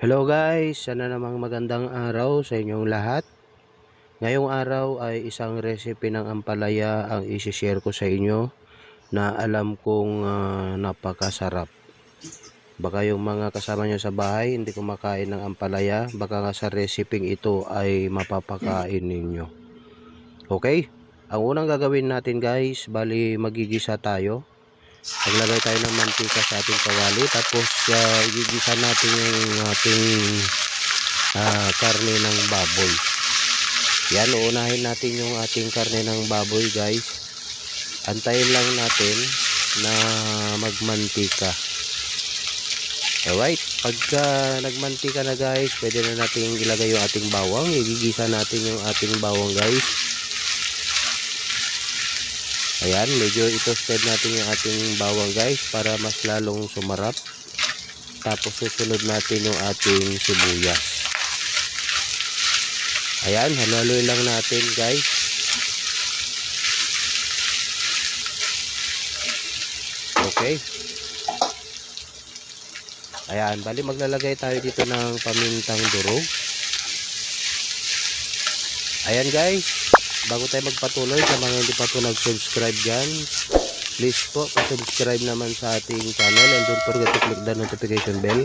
Hello guys, sana namang magandang araw sa inyong lahat. Ngayong araw ay isang recipe ng ampalaya ang isi-share ko sa inyo na alam kong ah, napakasarap. Baka yung mga kasama nyo sa bahay hindi kumakain ng ampalaya, baka nga sa recipe ito ay mapapakain ninyo. Okay? Ang unang gagawin natin guys, bali magigisa tayo. Maglagay tayo ng mantika sa ating kawali tapos uh, igigisa natin yung ating ah, karne ng baboy. Yan, uunahin natin yung ating karne ng baboy guys. Antayin lang natin na magmantika. Alright, pagka nagmantika na guys, pwede na natin ilagay yung ating bawang. Igigisa natin yung ating bawang guys. Ayan, medyo ito-spread natin yung ating bawang guys para mas lalong sumarap. Tapos susunod natin yung ating sibuyas. Ayan, halo-haloy lang natin guys. Okay. Ayan, bali maglalagay tayo dito ng pamintang durog. Ayan guys, bago tayo magpatuloy sa mga hindi pa po nag-subscribe dyan, please po pa-subscribe naman sa ating channel and don't forget to click the notification bell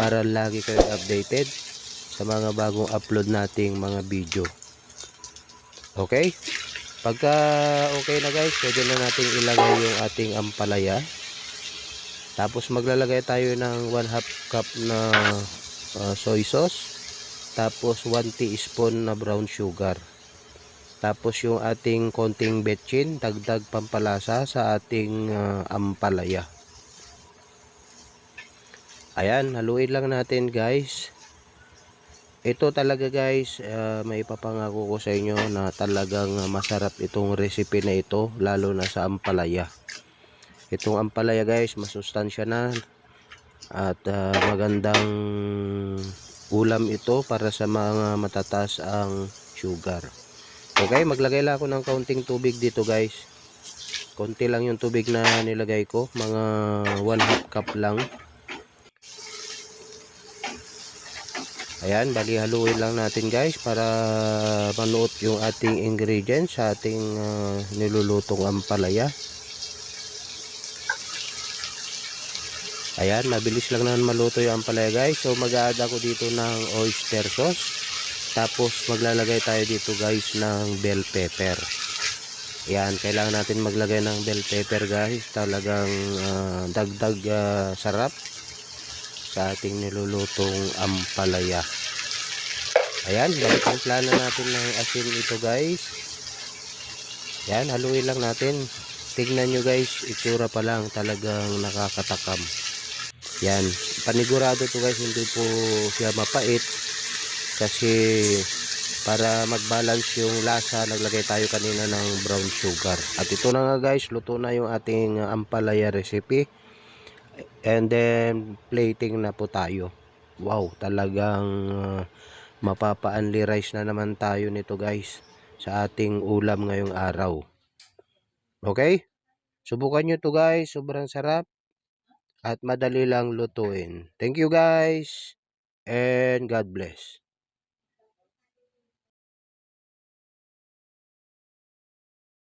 para lagi kayo updated sa mga bagong upload nating mga video. Okay? Pagka okay na guys, pwede na natin ilagay yung ating ampalaya. Tapos maglalagay tayo ng 1 half cup na uh, soy sauce. Tapos 1 teaspoon na brown sugar. Tapos yung ating konting betchin, dagdag pampalasa sa ating ah, ampalaya. Ayan, haluin lang natin guys. Ito talaga guys, ah, may ipapangako ko sa inyo na talagang masarap itong recipe na ito, lalo na sa ampalaya. Itong ampalaya guys, masustansya na at ah, magandang ulam ito para sa mga matataas ang sugar. Okay, maglagay lang ako ng kaunting tubig dito guys. Konti lang yung tubig na nilagay ko, mga 1 half cup lang. Ayan, bali haluin lang natin guys para manuot yung ating ingredients sa ating ah, nilulutong ampalaya. Ayan, mabilis lang naman maluto yung ampalaya guys. So mag-add ako dito ng oyster sauce. Tapos maglalagay tayo dito guys ng bell pepper. Ayan, kailangan natin maglagay ng bell pepper guys. Talagang ah, dagdag ah, sarap sa ating nilulutong ampalaya. Ayan, balik ang plano natin ng asin ito guys. Ayan, haluin lang natin. Tignan nyo guys, itsura pa lang talagang nakakatakam. Yan, panigurado to guys, hindi po siya mapait kasi para mag-balance yung lasa, naglagay tayo kanina ng brown sugar. At ito na nga guys, luto na yung ating ampalaya recipe. And then plating na po tayo. Wow, talagang uh, mapapa-only rice na naman tayo nito guys sa ating ulam ngayong araw. Okay? Subukan nyo to guys, sobrang sarap at madali lang lutuin. Thank you guys and God bless.